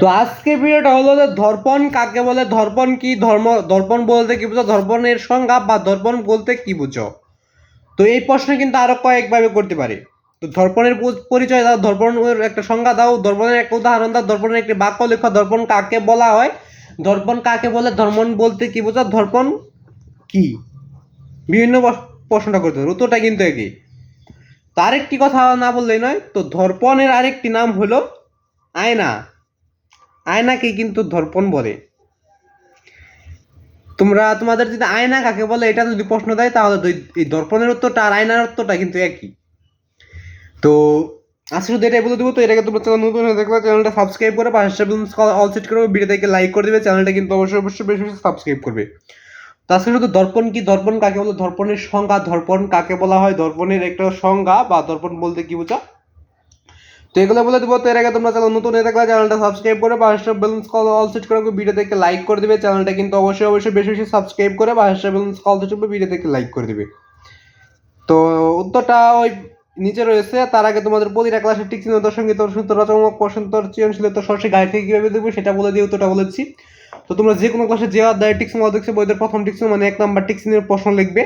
তো আজকে ভিডিওটা হলো যে দর্পণ কাকে বলে? দর্পণ কি ধর্ম? দর্পণ বলতে কি বুঝো? দর্পণের সংজ্ঞা বা দর্পণ বলতে কি বুঝো? তো এই প্রশ্ন কিন্তু আরও কয়েকভাবে করতে পারে। তো ধর্পণের পরিচয় দাও দর্পণের একটা সংজ্ঞা দাও দর্পণের একটা উদাহরণ দাও দর্পণের একটি বাক্য লেখা দর্পণ কাকে বলা হয়? দর্পণ কাকে বলে? দর্পণ বলতে কি বোঝো? দর্পণ কি? বিভিন্ন প্রশ্নটা করতে হবে, উত্তরটা কিন্তু একই। তো আরেকটি কথা না বললেই নয়, তো দর্পণের আরেকটি নাম হলো আয়না। আয়নাকে কিন্তু দর্পণ বলে। তোমরা, তোমাদের যদি আয়না কাকে বলে, এটা যদি প্রশ্ন দেয়, তাহলে এই- দর্পণের উত্তরটা আর আয়নার উত্তরটা কিন্তু একই। তো, আজকে শুধু এটাই বলে দেবো। তো এটাকে তোমরা চ্যানেল নতুন দেখলে চ্যানেলটা সাবস্ক্রাইব করে পাশে অল সেট করবে ভিডিও থেকে লাইক করে দেবে। চ্যানেলটা কিন্তু অবশ্যই অবশ্যই বেশি বেশি সাবস্ক্রাইব করবে। তো আজকে শুধু দর্পণ কি? দর্পণ কাকে বলে? দর্পণের সংজ্ঞা, দর্পণ কাকে বলা হয়? দর্পণের একটা সংজ্ঞা বা দর্পণ বলতে কি বোঝা তো এগুলো বলে দেবো। তো এর আগে তোমরা চ্যানেল নতুন হয়ে থাকলে চ্যানেলটা সাবস্ক্রাইব করে পাশে বেলুন্স কল অল সেট করে ভিডিও থেকে লাইক করে দেবে। চ্যানেলটা কিন্তু অবশ্যই অবশ্যই বেশি বেশি সাবস্ক্রাইব করে পাশে বেলুন্স কল সেট করে ভিডিও থেকে লাইক করে দেবে। তো উত্তরটা ওই নিচে রয়েছে। তার আগে তোমাদের প্রতিটা ক্লাসে টিক চিহ্ন সংগীত সংগীত রচনামূলক প্রশ্নোত্তর সৃজনশীলতা সরাসরি গাইড থেকে কীভাবে দেবো সেটা বলে দিয়ে উত্তরটা বলেছি। তো তোমরা যে কোনো ক্লাসে যে অধ্যায় টিক্স দেখছ বইদের প্রথম টিক্স মানে এক নাম্বার টিক্স প্রশ্ন লিখবে।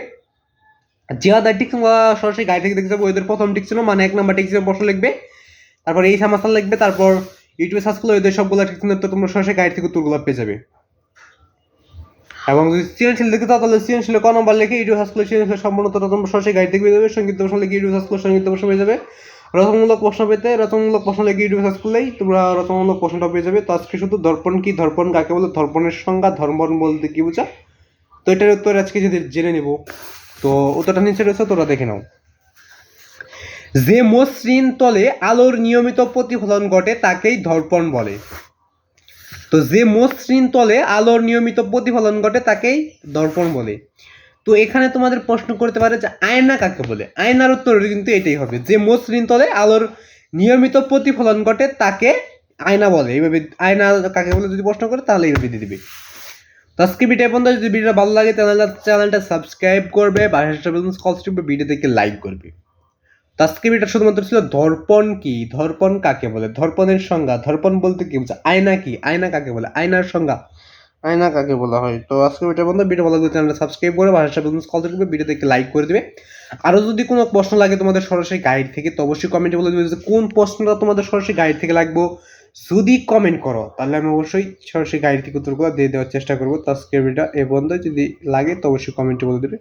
যে অধ্যায় টিক্স সরাসরি গাইড থেকে দেখছ বইদের প্রথম টিক্স মানে এক নাম্বার টিক্স প্রশ্ন লিখবে। তারপর এই সামাসাল লিখবে, তারপর ইউটিউবে সার্চ করলে ওদের সবগুলো তো তোমরা সরাসরি গাইড থেকে উত্তরগুলো পেয়ে যাবে। এবং যদি সৃজনশীল দেখতে চাও, তাহলে সৃজনশীল ক নম্বর লিখে ইউটিউব সার্চ করলে সৃজনশীল সম্পূর্ণ তথ্য তোমরা সরাসরি গাইড থেকে পেয়ে যাবে। সংগীত প্রশ্ন লিখে ইউটিউব সার্চ করলে সংগীত প্রশ্ন পেয়ে যাবে। রচনামূলক প্রশ্ন পেতে, রচনামূলক প্রশ্ন লিখে ইউটিউব সার্চ করলেই তোমরা রচনামূলক প্রশ্নটা পেয়ে যাবে। তো আজকে শুধু দর্পণ কি দর্পণ কাকে বলে? দর্পণের সংজ্ঞা ধর্মণ বলতে কি বোঝা? তো এটার উত্তর আজকে যদি জেনে নেব, তো উত্তরটা নিচে রয়েছে, তোরা দেখে নাও। যে মসৃণ তলে আলোর নিয়মিত প্রতিফলন ঘটে তাকেই দর্পণ বলে। তো যে মসৃণ তলে আলোর নিয়মিত প্রতিফলন ঘটে তাকেই দর্পণ বলে। তো এখানে তোমাদের প্রশ্ন করতে পারে যে আয়না কাকে বলে? আয়নার উত্তর কিন্তু এটাই হবে। যে মসৃণ তলে আলোর নিয়মিত প্রতিফলন ঘটে তাকে আয়না বলে। এইভাবে আয়না কাকে বলে যদি প্রশ্ন করে তাহলে এইভাবে দিয়ে দিবে। তো আজকে ভিডিও পর্যন্ত যদি ভিডিওটা ভালো লাগে চ্যানেলটা চ্যানেলটা সাবস্ক্রাইব করবে। বাসাটা কল ভিডিও থেকে লাইক করবে। ভিডিওটা শুধুমাত্র ছিল দর্পণ কি? দর্পণ কাকে বলে? দর্পণের সংজ্ঞা। দর্পণ বলতে কি বোঝা আয়না কি? আয়না কাকে বলে? আয়নার সংজ্ঞা। আয়না কাকে বলা হয়? তো আজকে ভিডিও বন্ধু। ভিডিও ভালো লাগলে চ্যানেলটা সাবস্ক্রাইব করে ভাষা কল করবে ভিডিও থেকে লাইক করে দেবে। আরও যদি কোনো প্রশ্ন লাগে তোমাদের সরাসরি গাইড থেকে, তো অবশ্যই কমেন্টে বলে দেবে যে কোন প্রশ্নটা তোমাদের সরাসরি গাইড থেকে লাগবো। যদি কমেন্ট করো, তাহলে আমি অবশ্যই সরাসরি গাইড থেকে উত্তরগুলো দিয়ে দেওয়ার চেষ্টা করব। তো আজকে ভিডিওটা এ বন্ধু যদি লাগে, তো অবশ্যই কমেন্টে বলে দেবে।